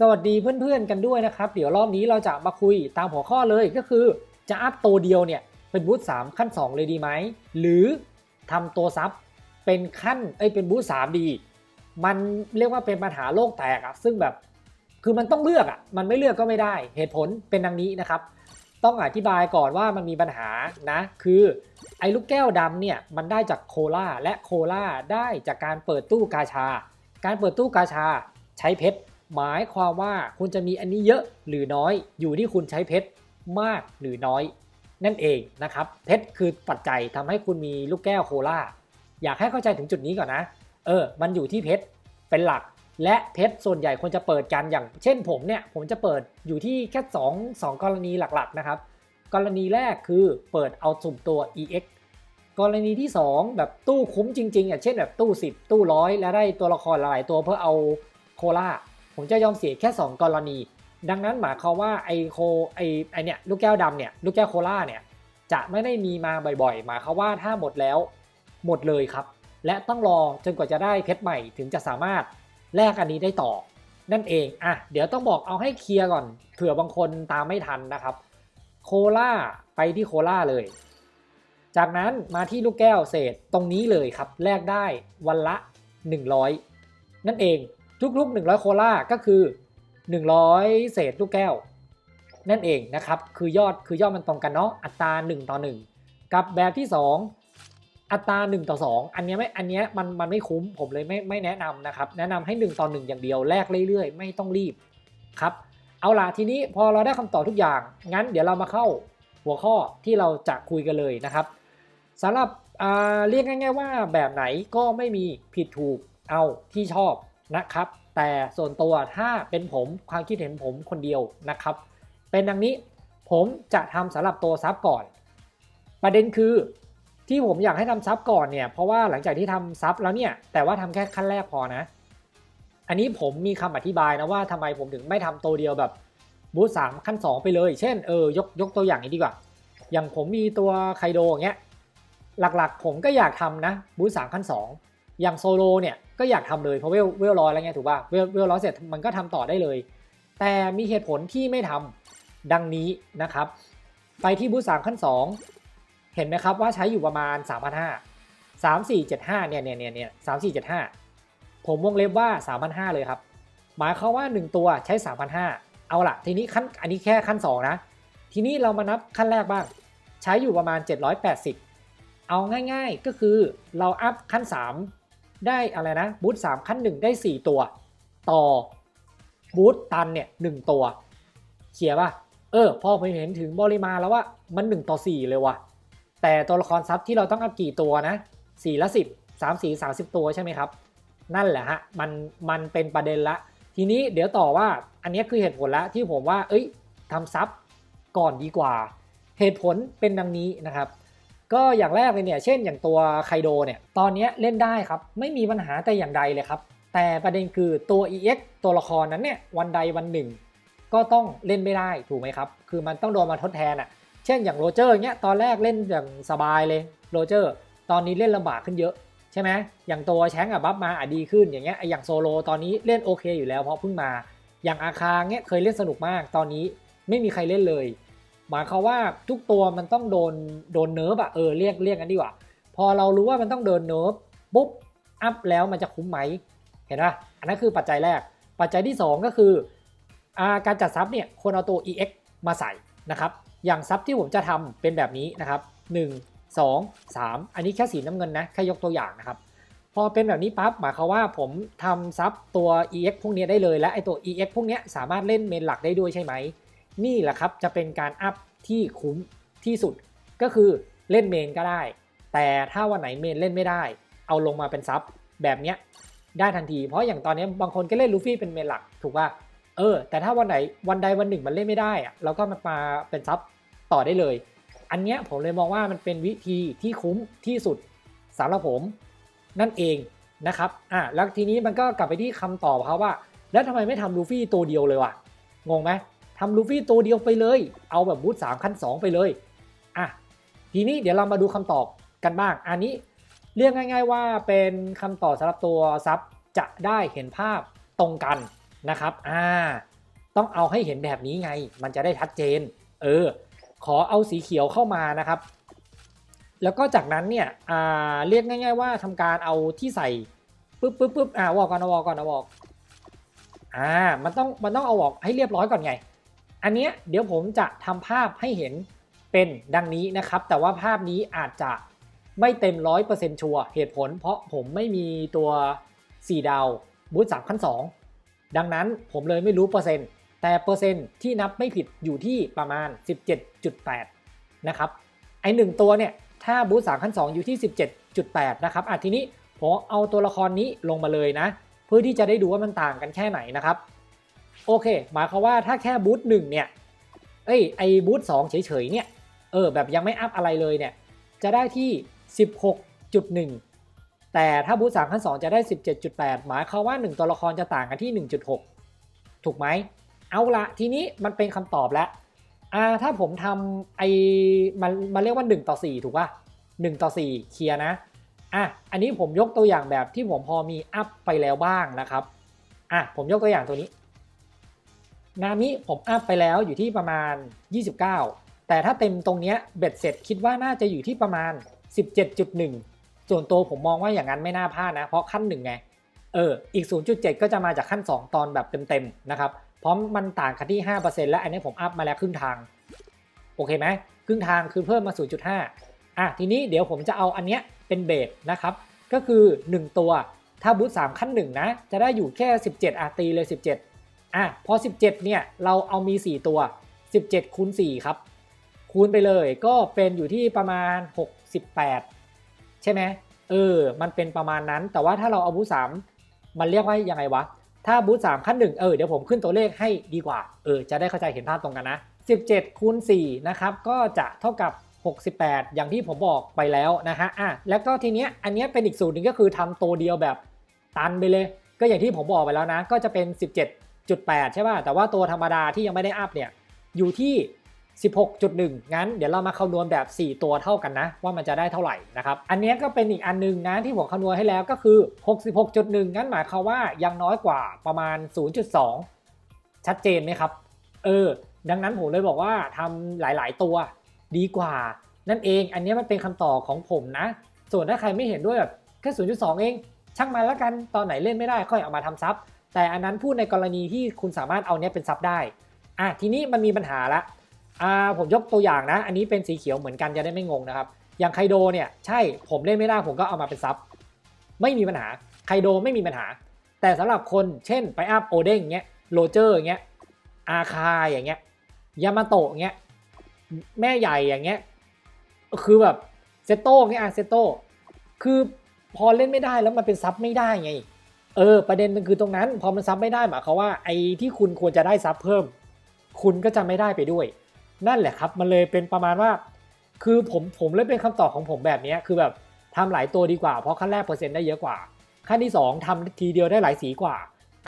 สวัสดีเพื่อนๆกันด้วยนะครับ เดี๋ยวรอบนี้เราจะมาคุยตามหัวข้อเลยก็คือ จะอัพตัวเดียวเนี่ยเป็นบูธ3ขั้น 2 เลยดีไหม หรือทำตัวซับเป็นขั้นเอ้ยเป็นบูธ3ดี มันเรียกว่าเป็นปัญหาโลกแตกอะซึ่งแบบคือมันต้องเลือกอะมันไม่เลือกก็ไม่ได้เหตุผลเป็นดังนี้นะครับ ต้องอธิบายก่อนว่ามันมีปัญหานะคือไอ้ลูกแก้วดำเนี่ยมันได้จากโคลาและโคลาได้จากการเปิดตู้กาชา การเปิดตู้กาชาใช้เพชร หมายความว่าคุณจะมีอันนี้เยอะหรือน้อย อยู่ที่คุณใช้เพชรมากหรือน้อย นั่นเองนะครับ เพชรคือปัจจัยทำให้คุณมีลูกแก้วโคลาอยากให้เข้าใจถึงจุดนี้ก่อนนะ เออ มันอยู่ที่เพชรเป็นหลัก และเพชรส่วนใหญ่ควรจะเปิดกันอย่างเช่นผมเนี่ย ผมจะเปิดอยู่ที่แค่2 2กรณีหลักๆนะครับ กรณีแรกคือเปิดเอาสุ่มตัว EX กรณีที่ 2 แบบตู้คุ้มจริงๆอะเช่นแบบตู้ 10 ตู้ร้อยแล้วได้ตัวละครหลายตัวเพื่อเอาโคลา ผมจะยอมเสียแค่ 2 กรณี ดังนั้นหมายความว่าไอโคไอไอเนี่ยลูกแก้วดำเนี่ยลูกแก้วโคลาเนี่ยจะไม่ได้มีมาบ่อยๆ หมายความว่าถ้าหมดแล้วหมดเลยครับ และต้องรอจนกว่าจะได้เพชรใหม่ถึงจะสามารถแลกอันนี้ได้ต่อ นั่นเองอะเดี๋ยวต้องบอกเอาให้เคลียร์ก่อนเผื่อบางคนตามไม่ทันนะครับ โคล่าไปที่โคล่าเลย จากนั้นมาที่ลูกแก้วเศษตรงนี้เลยครับแลกได้วันละ 100 นั่นเอง ทุกๆ 100 โคล่าก็คือ 100 เศษลูกแก้ว นั่นเองนะครับ คือยอดคือยอดมันตรงกันเนาะอัตรา 1 ต่อ 1 กับแบบที่ 2 อัตรา 1 ต่อ 2 อันเนี้ยไม่อันเนี้ยมันมันไม่คุ้มผมเลยไม่ไม่แนะนำนะครับ แนะนำให้ 1 ต่อ 1 อย่างเดียวแลกเรื่อยๆ ไม่ต้องรีบครับเอาล่ะทีนี้พอเราได้คำตอบทุกอย่าง งั้นเดี๋ยวเรามาเข้าหัวข้อที่เราจะคุยกันเลยนะครับสำหรับเรียกง่าย ๆ ว่าแบบไหนก็ไม่มีผิดถูกเอาที่ชอบ นะครับ แต่ส่วนตัวถ้าเป็นผมความคิดเห็นผมคนเดียวนะครับ เป็นดังนี้ผมจะทำสำหรับตัวซับก่อน ประเด็นคือที่ผมอยากให้ทำซับก่อนเนี่ยเพราะว่าหลังจากที่ทำซับแล้วเนี่ยแต่ว่าทำแค่ขั้นแรกพอนะ อันนี้ผมมีคำอธิบายนะว่าทำไมผมถึงไม่ทำตัวเดียวแบบบูธสามขั้น 2 ไปเลย เช่นเออยกยกตัวอย่างนี้ดีกว่า อย่างผมมีตัวไคโดอย่างเงี้ยหลักๆ ผมก็อยากทำนะบูธสามขั้น 2 อย่างโซโลเนี่ยก็อยากทำเลยเพราะเวลเวลร้อยแล้วไงถูกป่ะเวลเวลร้อยเสร็จมันก็ทำต่อได้เลย แต่มีเหตุผลที่ไม่ทำดังนี้นะครับ ไปที่บูธสามขั้น 2 เห็นไหมครับว่าใช้อยู่ประมาณ 3 5 0 0 3 4 7 5เนี่ยเนี่ยเนี่ยเนี่ยสามสี่เจ็ดห้าผมวงเล็บว่า 3,500 เลยครับ หมายความว่า 1 ตัวใช้ 3,500 เอาละทีนี้ขั้นอันนี้แค่ขั้น 2 นะ ทีนี้เรามานับขั้นแรกบ้าง ใช้อยู่ประมาณ 780 เอาง่ายๆก็คือเราอัพขั้น 3 ได้อะไรนะบูธ3ขั้น1ได้4ตัว ต่อบูธตันเนี่ย1ตัวเขียป่ะเออพอผมเห็นถึงปริมาณแล้วว่ามัน1ต่อ4เลยว่ะ แต่ตัวละครซับที่เราต้องอัพกี่ตัวนะ4ละ10 3 4 30ตัวใช่ไหมครับ นั่นแหละฮะมันมันเป็นประเด็นละ ทีนี้เดี๋ยวต่อว่าอันนี้คือเหตุผลละที่ผมว่า เอ้ยทำซับก่อนดีกว่า เหตุผลเป็นดังนี้นะครับ ก็อย่างแรกเลยเนี่ย เช่นอย่างตัวไคโดเนี่ย ตอนนี้เล่นได้ครับ ไม่มีปัญหาแต่อย่างใดเลยครับ แต่ประเด็นคือตัว EX ตัวละครนั้นเนี่ย วันใดวันหนึ่ง ก็ต้องเล่นไม่ได้ถูกไหมครับ คือมันต้องโดนมาทดแทนอะ่ะ เช่นอย่างโรเจอร์เนี้ย ตอนแรกเล่นอย่างสบายเลย โรเจอร์ ตอนนี้เล่นลำบากขึ้นเยอะใช่ไหมอย่างตัวแชงกับบัฟมาอะดีขึ้นอย่างเงี้ย อย่างโซโลตอนนี้เล่นโอเคอยู่แล้วเพราะเพิ่งมา อย่างอาคาเงี้ยเคยเล่นสนุกมาก ตอนนี้ไม่มีใครเล่นเลย หมายความว่าทุกตัวมันต้องโดนโดนเนิร์ฟอะเออเรียกเรียกกันดีกว่า พอเรารู้ว่ามันต้องเดินเนิร์ฟปุ๊บอัพแล้วมันจะคุ้มไหมเห็นปะอันนั้นคือปัจจัยแรก ปัจจัยที่ 2 ก็คืออาการจัดซับเนี่ยควรเอาตัว EX มาใส่นะครับ อย่างซับที่ผมจะทำเป็นแบบนี้นะครับ 1 2 3 อันนี้แค่สีน้ำเงินนะแค่ยกตัวอย่างนะครับ พอเป็นแบบนี้ปั๊บหมายความว่าผมทำซับตัว EX พวกนี้ได้เลยและไอตัว EX พวกนี้สามารถเล่นเมนหลักได้ด้วยใช่ไหม นี่แหละครับจะเป็นการอัพที่คุ้มที่สุดก็คือเล่นเมนก็ได้ แต่ถ้าวันไหนเมนเล่นไม่ได้ เอาลงมาเป็นซับแบบเนี้ยได้ทันที เพราะอย่างตอนนี้บางคนก็เล่นลูฟี่เป็นเมนหลักถูกป่ะเออ แต่ถ้าวันไหนวันใดวันหนึ่งมันเล่นไม่ได้อะเราก็มามาเป็นซับต่อได้เลย อันเนี้ยผมเลยมองว่ามันเป็นวิธีที่คุ้มที่สุดสำหรับผม นั่นเองนะครับอะแล้วทีนี้มันก็กลับไปที่คำตอบเขาว่า แล้วทำไมไม่ทำลูฟี่ตัวเดียวเลยวะงงไหม ทำลูฟี่ตัวเดียวไปเลย เอาแบบบูธสามขั้น2 ไปเลยอะทีนี้เดี๋ยวเรามาดูคำตอบกันบ้าง อันนี้เรียกง่าย ๆ ว่าเป็นคำตอบสำหรับตัวซับจะได้เห็นภาพตรงกันนะครับอ่าต้องเอาให้เห็นแบบนี้ไง มันจะได้ชัดเจน เออ ขอเอาสีเขียวเข้ามานะครับ แล้วก็จากนั้นเนี่ยอ่าเรียกง่าย ๆ ว่าทำการเอาที่ใส่ปึ๊บปึ๊บปึ๊บอ่าวอกก่อนเอาวอกก่อนเอาวอกอ่ามันต้องมันต้องเอาออกให้เรียบร้อยก่อนไง อันเนี้ยเดี๋ยวผมจะทำภาพให้เห็นเป็นดังนี้นะครับ แต่ว่าภาพนี้อาจจะไม่เต็มร้อยเปอร์เซ็นต์ชัวร์เหตุผล เพราะผมไม่มีตัว 4 ดาวบูธสามขั้น 2 ดังนั้นผมเลยไม่รู้เปอร์เซ็นต์ แต่เปอร์เซ็นต์ที่นับไม่ผิดอยู่ที่ประมาณ 17.8 นะครับ ไอหนึ่งตัวเนี่ย ถ้าบูธสามขั้น 2 อยู่ที่ 17.8 นะครับอะทีนี้ผมเอาตัวละครนี้ลงมาเลยนะ เพื่อที่จะได้ดูว่ามันต่างกันแค่ไหนนะครับ โอเค หมายความว่าถ้าแค่บูธหนึ่งเนี่ยเอ้ยไอบูธสองเฉยๆเนี่ยเออแบบยังไม่อัพอะไรเลยเนี่ยจะได้ที่ 16.1 แต่ถ้าบูธสามขั้น2จะได้ 17.8 หมายความว่า 1 ตัวละครจะต่างกันที่ 1.6 ถูกไหมเอาละทีนี้มันเป็นคำตอบแล้วอ่าถ้าผมทำไอมันมันเรียกว่า 1 ต่อ 4 ถูกป่ะ1ต่อ 4 เคลียร์นะอะอันนี้ผมยกตัวอย่างแบบที่ผมพอมีอัพไปแล้วบ้างนะครับอะผมยกตัวอย่างตัวนี้ นามิผมอัพไปแล้วอยู่ที่ประมาณ 29 แต่ถ้าเต็มตรงเนี้ยเบ็ดเสร็จคิดว่าน่าจะอยู่ที่ประมาณ 17.1 ส่วนตัวผมมองว่าอย่างนั้นไม่น่าพลาดนะ เพราะขั้นหนึ่งไง เออ อีก 0.7 ก็จะมาจากขั้น 2 ตอนแบบเต็มๆนะครับ เพราะมันต่างกันที่ 5%และอันนี้ผมอัพมาแล้วครึ่งทาง โอเคไหมครึ่งทางคือเพิ่มมา 0.5 อะทีนี้เดี๋ยวผมจะเอาอันเนี้ยเป็นเบสนะครับ ก็คือ 1 ตัว ถ้าบูท3ขั้น1นะ จะได้อยู่แค่ 17อะตีเลย 17 อะพอ 17 เนี่ย เราเอามี 4 ตัว 17 คูณ 4 ครับ คูณไปเลยก็เป็นอยู่ที่ประมาณ 68 ใช่ไหมเออ มันเป็นประมาณนั้น แต่ว่าถ้าเราเอาบูทสามมันเรียกว่ายังไงวะ ถ้าบูทสามขั้นหนึ่งเออ เดี๋ยวผมขึ้นตัวเลขให้ดีกว่า เออ จะได้เข้าใจเห็นภาพตรงกันนะ 17 คูณ 4 นะครับ ก็จะเท่ากับ 68 อย่างที่ผมบอกไปแล้วนะฮะ อะ แล้วก็ทีเนี้ย อันเนี้ยเป็นอีกสูตรหนึ่งก็คือทำตัวเดียวแบบตันไปเลย ก็อย่างที่ผมบอกไปแล้วนะ ก็จะเป็น 17.8ใช่ป่ะ แต่ว่าตัวธรรมดาที่ยังไม่ได้อัพเนี่ยอยู่ที่ 16.1 งั้นเดี๋ยวเรามาคำนวณแบบ 4 ตัวเท่ากันนะ ว่ามันจะได้เท่าไหร่นะครับ อันนี้ก็เป็นอีกอันนึงนะที่ผมคำนวณให้แล้วก็คือ 66.1 งั้นหมายความว่ายังน้อยกว่าประมาณ 0.2 ชัดเจนไหมครับ เออ ดังนั้นผมเลยบอกว่าทำหลาย ๆ ตัวดีกว่า นั่นเอง อันนี้มันเป็นคำตอบของผมนะ ส่วนถ้าใครไม่เห็นด้วยแบบแค่ 0.2 เอง ช่างมันแล้วกัน ตอนไหนเล่นไม่ได้ค่อยเอามาทำซับ แต่อันนั้นพูดในกรณีที่คุณสามารถเอาเนี้ยเป็นซับได้อะทีนี้มันมีปัญหาละอ่าผมยกตัวอย่างนะ อันนี้เป็นสีเขียวเหมือนกันจะได้ไม่งงนะครับ อย่างไคโดเนี่ยใช่ผมเล่นไม่ได้ผมก็เอามาเป็นซับไม่มีปัญหาไคโดไม่มีปัญหา แต่สำหรับคนเช่นไปอัพโอเด้งเงี้ยโรเจอร์เงี้ยอาคาอย่างเงี้ยยามาโตะเงี้ยแม่ใหญ่อย่างเงี้ยคือแบบเซโต้เงี้ยอาเซโต้คือพอเล่นไม่ได้แล้วมันเป็นซับไม่ได้ไง เออประเด็นมันคือตรงนั้น พอมันซับไม่ได้หมายความว่าไอ้ที่คุณควรจะได้ซับเพิ่ม คุณก็จะไม่ได้ไปด้วย นั่นแหละครับมันเลยเป็นประมาณว่า คือผมผมเลยเป็นคำตอบของผมแบบนี้คือแบบทำหลายตัวดีกว่า เพราะขั้นแรกเปอร์เซ็นต์ได้เยอะกว่า ขั้นที่ 2ทำทีเดียวได้หลายสีกว่า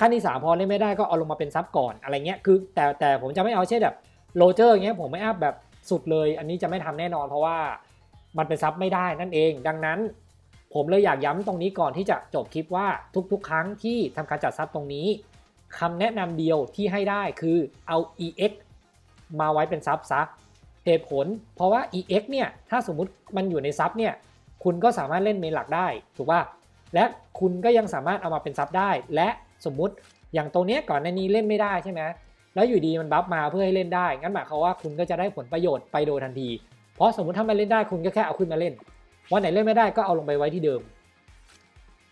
ขั้นที่ 3 พอเล่นไม่ได้ก็เอาลงมาเป็นซับก่อนอะไรเงี้ยคือแต่แต่ผมจะไม่เอาเช่นแบบโรเจอร์เงี้ยผมไม่อัพแบบสุดเลย อันนี้จะไม่ทำแน่นอนเพราะว่ามันเป็นซับไม่ได้นั่นเอง ดังนั้น ผมเลยอยากย้ำตรงนี้ก่อนที่จะจบคลิปว่าทุกๆ ครั้งที่ทำการจัดซับตรงนี้คำแนะนำเดียวที่ให้ได้คือเอา EX มาไว้เป็นซับซักเหตุผล เพราะว่า EX เนี่ยถ้าสมมุติมันอยู่ในซับเนี่ยคุณก็สามารถเล่นเมนหลักได้ถูกป่ะและคุณก็ยังสามารถเอามาเป็นซับได้ และสมมุติอย่างตรงเนี้ยก่อนในนี้เล่นไม่ได้ใช่ไหมแล้วอยู่ดีมันบัฟมาเพื่อให้เล่นได้งั้นหมายความว่าคุณก็จะได้ผลประโยชน์ไปโดยทันที เพราะสมมติถ้ามันเล่นได้คุณก็แค่เอาขึ้นมาเล่น วันไหนเล่นไม่ได้ก็เอาลงไปไว้ที่เดิม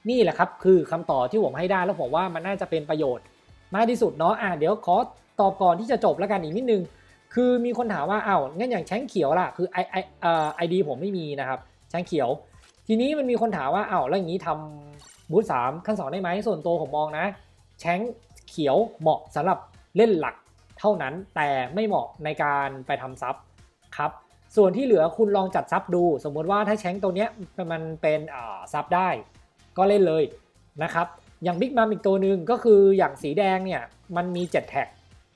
นี่แหละครับคือคำตอบที่ผมให้ได้แล้วผมว่ามันน่าจะเป็นประโยชน์มากที่สุดเนาะอะเดี๋ยวขอตอบก่อนที่จะจบแล้วกันอีกนิดนึง คือมีคนถามว่าอ้าวงั้นอย่างแชงเขียวล่ะคือไอไอเอ่อไอดีผมไม่มีนะครับแชงเขียว ทีนี้มันมีคนถามว่าอ้าวแล้วอย่างนี้ทำบูธสามขั้นสองได้ไหมส่วนตัวผมมองนะแชงเขียวเหมาะสำหรับเล่นหลักเท่านั้นแต่ไม่เหมาะในการไปทำซับครับ ส่วนที่เหลือคุณลองจัดซับดู สมมติว่าถ้าแชงตัวเนี้ยมันเป็นซับได้ ก็เล่นเลยนะครับอย่างบิ๊กมัมอีกตัวหนึ่งก็คืออย่างสีแดงเนี่ยมันมี 7 แท็ก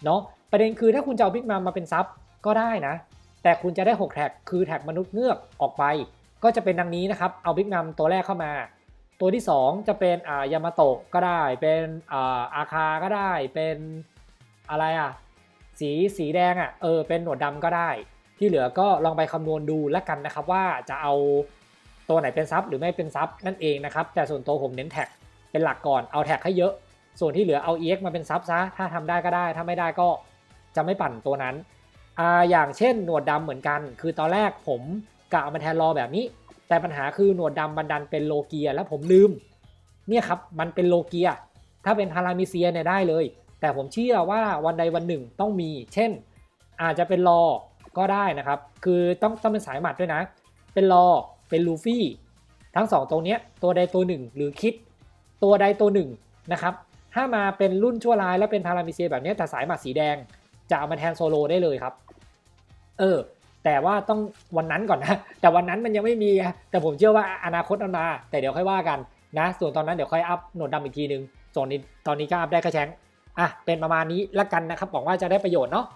เนาะประเด็นคือถ้าคุณจะเอาบิ๊กมัมมาเป็นซับก็ได้นะ แต่คุณจะได้ 6 แท็กคือแท็กมนุษย์เงือกออกไป ก็จะเป็นดังนี้นะครับ เอาบิ๊กมัมตัวแรกเข้ามา ตัวที่ 2 จะเป็นอ่ายามาโตะก็ได้ เป็นอ่าอาคาก็ได้เป็นอะไรอะสีสีแดงอะเออเป็นหนวดดำก็ได้ ที่เหลือก็ลองไปคำนวณดูแล้วกันนะครับว่าจะเอาตัวไหนเป็นซับหรือไม่เป็นซับนั่นเองนะครับ แต่ส่วนตัวผมเน้นแท็กเป็นหลักก่อนเอาแท็กให้เยอะ ส่วนที่เหลือเอา EX มาเป็นซับซะถ้าทำได้ก็ได้ ถ้าไม่ได้ก็จะไม่ปั่นตัวนั้นออย่างเช่นหนวดดำเหมือนกัน คือตอนแรกผมกะเอามาแทนรอแบบนี้ แต่ปัญหาคือหนวดดำบันดันเป็นโลเกียแล้วผมลืม เนี่ยครับมันเป็นโลเกีย ถ้าเป็นพารามิเซียเนี่ยได้เลย แต่ผมเชื่อว่าวันใดวันหนึ่งต้องมี เช่น อาจจะเป็นรอ ก็ได้นะครับ คือต้องต้องเป็นสายหมัดด้วยนะ เป็นรอเป็นลูฟี่ ทั้งสองตรงเนี้ยตัวใดตัวหนึ่ง หรือคิดตัวใดตัวหนึ่งนะครับ ถ้ามาเป็นรุ่นชั่วร้ายแล้วเป็นพารามิเซียแบบนี้แต่สายหมัดสีแดง จะเอามาแทนโซโลได้เลยครับ เออ แต่ว่าต้องวันนั้นก่อนนะ แต่วันนั้นมันยังไม่มี แต่ผมเชื่อว่าอนาคตมันมา แต่เดี๋ยวค่อยว่ากันนะ ส่วนตอนนั้นเดี๋ยวค่อยอัพโหนดดำอีกทีนึงส่วนนี้ตอนนี้ก็อัพได้แค่แชงอะเป็นประมาณนี้ละกันนะครับหวังว่าจะได้ประโยชน์เนาะ